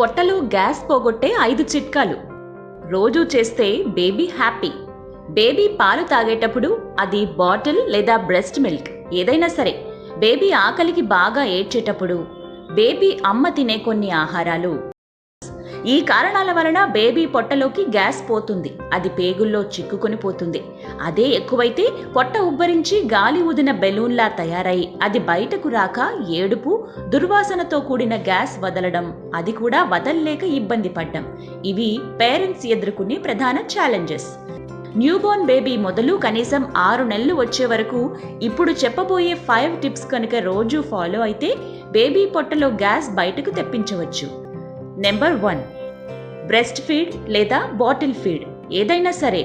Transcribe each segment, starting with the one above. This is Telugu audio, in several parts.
పొట్టలో గ్యాస్ పోగొట్టే ఐదు చిట్కాలు. రోజు చేస్తే బేబీ హ్యాపీ. బేబీ పాలు తాగేటప్పుడు అది బాటిల్ లేదా బ్రెస్ట్ మిల్క్ ఏదైనా సరే. బేబీ ఆకలికి బాగా ఏడ్చేటప్పుడు బేబీ అమ్మ తినే కొన్ని ఆహారాలు ఈ కారణాల వలన బేబీ పొట్టలోకి గ్యాస్ పోతుంది. అది పేగుల్లో చిక్కుకొని పోతుంది. అదే ఎక్కువైతే పొట్ట ఉబ్బరించి గాలి ఊదిన బెలూన్లా తయారై అది బయటకు రాక ఏడుపు దుర్వాసనతో కూడిన గ్యాస్ వదలడం అది కూడా వదల్లేక ఇబ్బంది పడ్డం. ఇవి పేరెంట్స్ ఎదుర్కొనే ప్రధాన ఛాలెంజెస్. న్యూబోర్న్ బేబీ మొదలు కనీసం ఆరు నెలలు వచ్చే వరకు ఇప్పుడు చెప్పబోయే ఫైవ్ టిప్స్ కనుక రోజు ఫాలో అయితే బేబీ పొట్టలో గ్యాస్ బయటకు తెప్పించవచ్చు. Number one. బ్రెస్ట్ ఫీడ్ లేదా బాటిల్ ఫీడ్ ఏదైనా సరే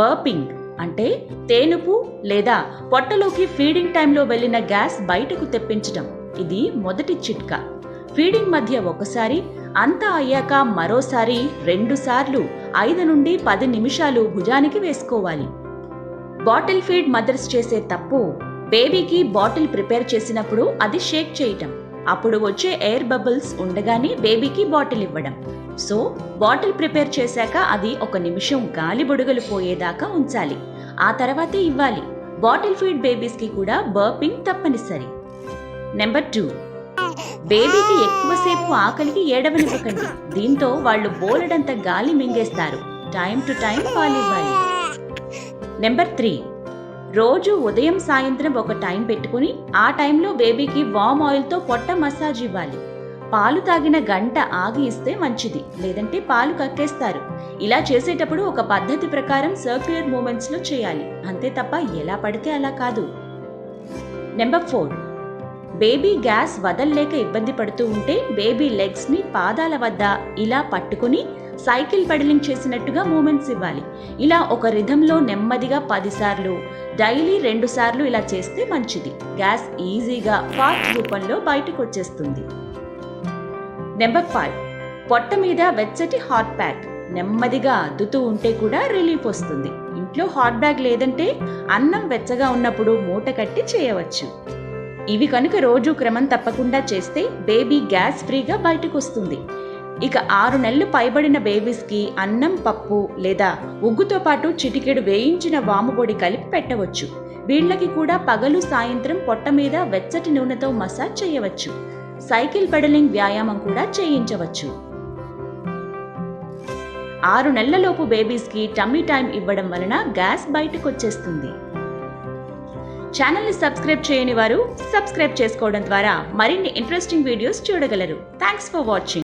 బర్పింగ్ అంటే తేనుపు లేదా పొట్టలోకి ఫీడింగ్ టైంలో వెళ్ళిన గ్యాస్ బయటకు తెప్పించడం. ఇది మొదటి చిట్కా. ఫీడింగ్ మధ్య ఒకసారి అంతా అయ్యాక మరోసారి రెండుసార్లు ఐదు నుండి పది నిమిషాలు భుజానికి వేసుకోవాలి. బాటిల్ ఫీడ్ మదర్స్ చేసే తప్పు బేబీకి బాటిల్ ప్రిపేర్ చేసినప్పుడు అది షేక్ చేయటం. అప్పుడు వచ్చే ఎయిర్ బబుల్స్ ఉండగానే బేబీకి బాటిల్ ఇవ్వడం. సో బాటిల్ ప్రిపేర్ చేశాక అది ఒక నిమిషం గాలి బుడగలు పోయేదాకా ఉంచాలి. ఆ తర్వాతే ఇవ్వాలి. బాటిల్ ఫీడ్ బేబీస్కి కూడా బర్పింగ్ తప్పనిసరి. Number two. బేబీకి ఎక్కువసేపు ఆకలికి ఏడవనివ్వకండి. దీంతో వాళ్ళు బోలెడంత గాలి మింగేస్తారు. Time to time పాలివ్వాలి. Number three. రోజు ఉదయం సాయంత్రం ఒక టైం పెట్టుకుని ఆ టైంలో బేబీకి వామ్ ఆయిల్తో పొట్ట మసాజ్ ఇవ్వాలి. పాలు తాగిన గంట ఆగి ఇస్తే మంచిది లేదంటే పాలు కక్కేస్తారు. ఇలా చేసేటప్పుడు ఒక పద్ధతి ప్రకారం సర్క్యులర్ మూమెంట్స్లో చేయాలి అంతే తప్ప ఎలా పడితే అలా కాదు. నెంబర్ ఫోర్ బేబీ గ్యాస్ వదల్లేక ఇబ్బంది పడుతూ ఉంటే బేబీ లెగ్స్ని పాదాల వద్ద ఇలా పట్టుకుని సైకిల్ పెడలింగ్ చేసినట్టుగా మూమెంట్స్ ఇవ్వాలి. ఇలా ఒక రిధంలో నెమ్మదిగా పదిసార్లు డైలీ రెండు సార్లు ఇలా చేస్తే మంచిది. గ్యాస్ ఈజీగా ఫాస్ట్ రూపంలో బయటకు వచ్చేస్తుంది నెంబర్ ఫైవ్. పొట్ట మీద వెచ్చటి హాట్ ప్యాక్. నెమ్మదిగా అద్దుతూ ఉంటే కూడా రిలీఫ్ వస్తుంది. ఇంట్లో హాట్ బ్యాగ్ లేదంటే అన్నం వెచ్చగా ఉన్నప్పుడు మూట కట్టి చేయవచ్చు. ఇవి కనుక రోజు క్రమం తప్పకుండా చేస్తే బేబీ గ్యాస్ ఫ్రీగా బయటకు వస్తుంది ఇక ఆరు నెలలు పైబడిన బేబీస్కి అన్నం పప్పు లేదా ఉగ్గుతో పాటు చిటికెడు వేయించిన వాము పొడి కలిపి పెట్టవచ్చు. వీళ్ళకి కూడా పగలు సాయంత్రం పొట్ట మీద వెచ్చటి నూనెతో మసాజ్ చేయవచ్చు. సైకిల్ పెడలింగ్ వ్యాయామం కూడా చేయించవచ్చు. ఆరు నెలలలోపు బేబీస్కి టమ్మీ టైం ఇవ్వడం వలన గ్యాస్ బయటకు వచ్చేస్తుంది ఛానల్ని సబ్స్క్రైబ్ చేయని వారు సబ్స్క్రైబ్ చేసుకోవడం ద్వారా మరిన్ని ఇంట్రెస్టింగ్ వీడియోస్ చూడగలరు. Thanks for watching.